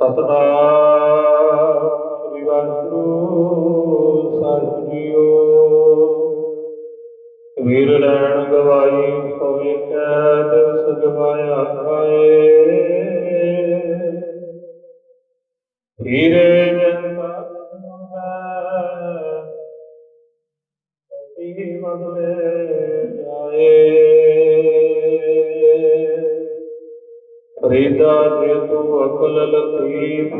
ਸਤਨਾਮ ਸ੍ਰੀ ਵਾਹਿਗੁਰੂ ਵੀਰ ਲੈਣ ਗਵਾਈ ਹੋਏ ਕੈ ਦਿਵਸ ਗਵਾਇਆ ਖਾਏ ਹੀਰੇ ਜਨਤਾ ਹੈ ਅਤੀ ਬਦਲੇ ਜਾਏ। ਫਰੀਦਾ ਜੇ ਤੂੰ ਅਕਲ ਲਤੀਫ।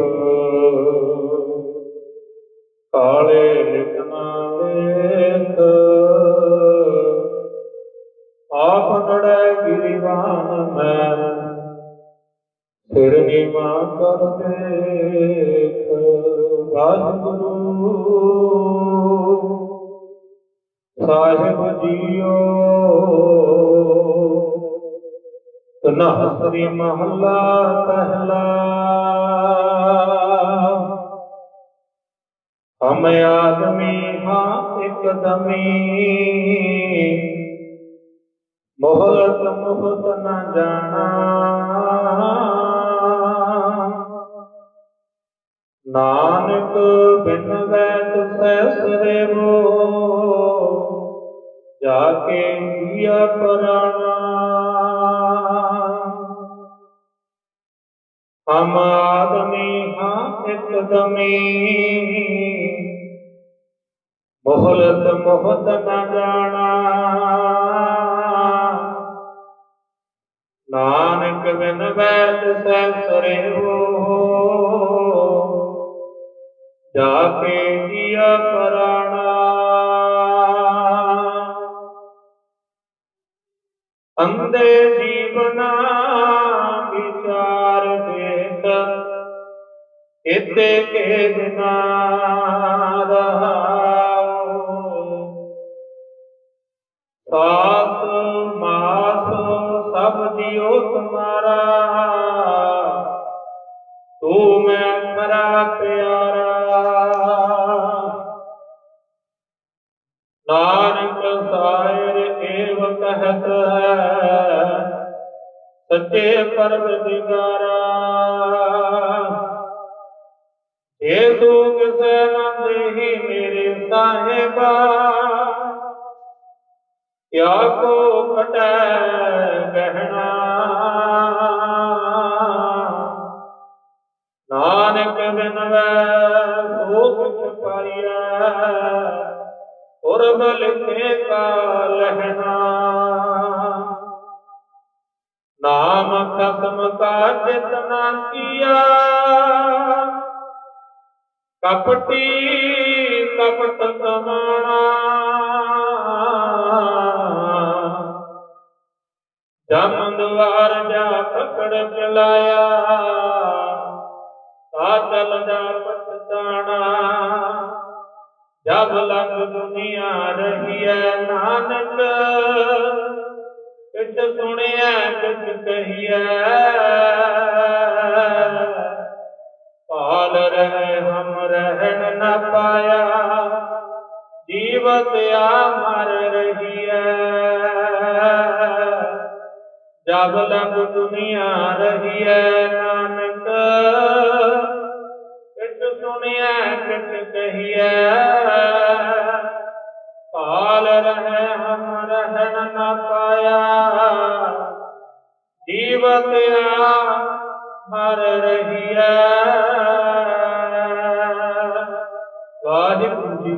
ਕਾਲੇ ਲਿਖਣਾ ਲੇਖ ਆਪ ਨੜੈ ਗਿਰੀਵਾਨ ਮੈਂ, ਸਿਰ ਨੀਵਾ ਕਰ ਦੇਖ। ਵਾਹਿਗੁਰੂ, ਸਾਹਿਬ ਜੀਓ। ਤਨਾ ਸ੍ਰੀ ਮਹੱਲਾ ਪਹਿਲਾ। ਹਮ ਆਦਮੀ ਹਾਂ ਇੱਕ ਮੋਹਲਤ ਮੁਹਤ ਨ ਜਾਣਾ। ਨਾਨਕ ਬਿਨ ਵੈਤ ਸੈਸਰੇ ਵੋ ਜਾ ਕੇ ਕੀਆ ਪਰਾਣਾ ਹਮ ਆਦਮੀ ਹਾਂ ਇੱਕ ਮੋਹਲਤ ਮੋਹਤ ਨ ਜਾਣਾ। ਨਾਨਕ ਬਿਨ ਵੈਤ ਸੈਸਰੇ ਹੋ। ਜਾ ਕੇ ਜੀਆ ਪਰਾਣਾ। ਅੰਦੇ ਜੀਵਨਾ ਇਤੇ ਕੇ ਦਿਨਾ ਰਹਾਓ ਸਾਸ ਮਾਸ ਸਭ ਜਿਉ ਤੁਮਾਰਾ। ਤੂੰ ਮੈਂ ਅਖਰਾ ਪਿਆਰਾ। ਨਾਨਕ ਸਾਇਰ ਏਵ ਕਹਿਤ ਹੈ, ਸੱਚੇ ਪਰਵਿਦਗਾਰਾ ਏ ਸਾਹਿਬਾ। ਕਿਆ ਕੋ ਕਟੈ ਗਹਿਣਾ। ਨਾਨਕ ਬਿਨਵੈ ਸੋ ਕੁਛ ਪਾਈਐ। ਉਰਬ ਲਿਖੇ ਕਾ ਲਹਿਣਾ। ਨਾਮ ਖਸਮ ਕਾ ਚਿਤਨਾ ਕੀਆ। ਕਪਟੀ ਕਪਟ ਕਮਾਣਾ ਜਮ ਦੁਆਰ ਜਾ ਪਕੜ ਚਲਾਇਆ। ਤਾ ਚਲ ਜਾ ਪਛਤਾਣਾ ਜਬ ਲੰਗ ਦੁਨੀਆ ਰਹੀਐ ਨਾਨਕ, ਕਿਛ ਸੁਣਿਆ ਕਿਛ ਕਹੀਐ। ਪਾਲ ਰਹਿ ਹਮ ਰਹਿਣ ਨ ਪਾਇਆ। ਜੀਵਤ ਆ ਮਰ ਰਹੀਐ। ਜਬ ਲੰਗ ਦੁਨੀਆ ਰਹੀਐ ਨਾਨਕ ਕਿਛ ਸੁਣਿਆ ਕਿਛ ਕਹੀਐ। ਪਾਲ ਰਹਿ ਹਮ ਰਹਿਣ ਨ ਪਾਇਆ। ਜੀਵਤ ਆ ਮਰ ਰਹੀਐ।